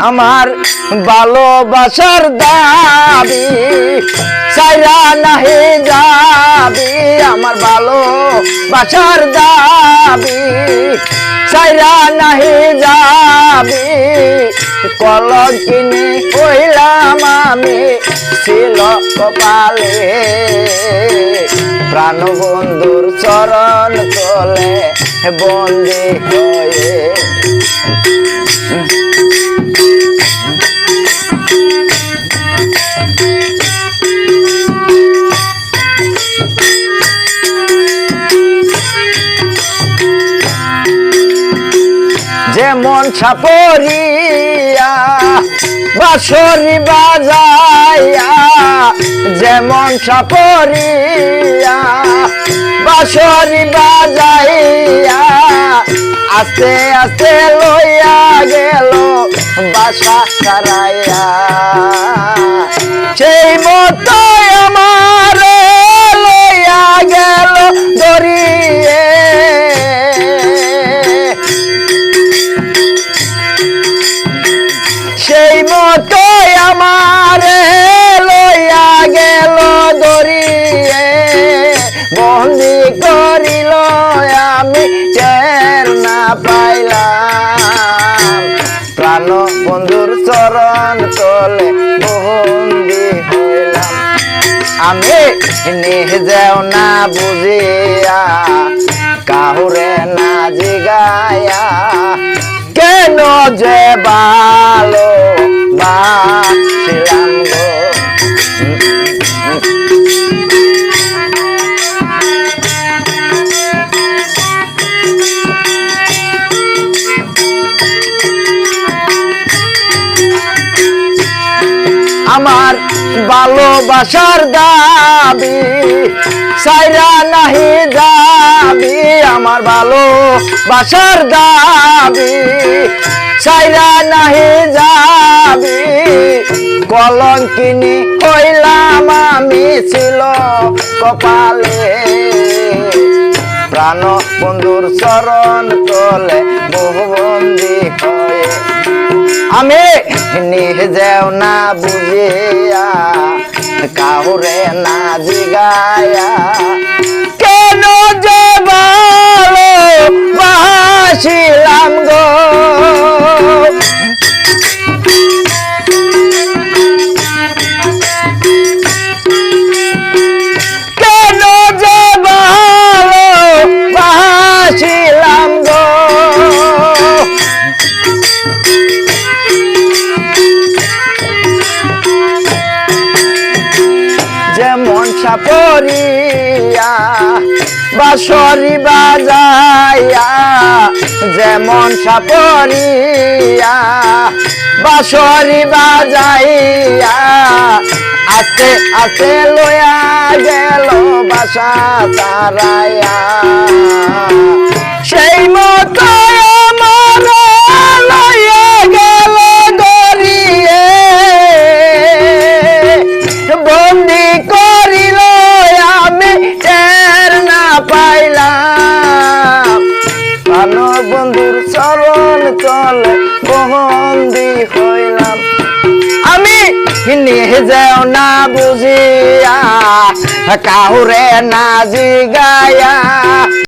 আমার ভালোবাসার দাবি সাইরা নাহি যাবি। আমার ভালোবাসার দাবি সাইরা নাহি যাবি। কলকিনি কইলাম আমি, ছিল কপালে। প্রাণবন্ধুর চরণ তলে বন্দি হয়ে। যেমন ছাপরিয়া বাসরি বাজাইয়া, যেমন ছাপরিয়া বাসরি বাজাইয়া, আস্তে আস্তে লইয়া গেল বাসা সারাইয়া সেই মতো সেই মতোই আমার লইয়া গেল দরিয়ে বন্দি করিল আমি চের না পাইলাম। প্রাণ বন্ধুর চরণ তলে বন্দি হইলাম। আমি নিজেও না বুঝিয়া কাহুরে না জিগায়া কেন যে ভালো বাসিলাম ভালোবাসার দাবি, সাইরা নাহি যাবি, আমার ভালোবাসার দাবি, সাইরা নাহি যাবি। কলঙ্কিনি হইলাম আমি ছিল কপালে। প্রাণ বন্ধুর চরণ তলে নিজেও না বুঝিয়া কাউরে না জিগায়া কেন যে ভালো বাসিলাম গো? যেমন সাপরিয়া বাসরি বাজাইয়া যেমন সাপরিয়া বাসরি বাজাইয়া আস্তে আস্তে লয়া গেল বাসা তারাইয়া। চলে বন্দি হইলাম। আমি নিজেও না বুঝিয়া কাউরে না জিগায়া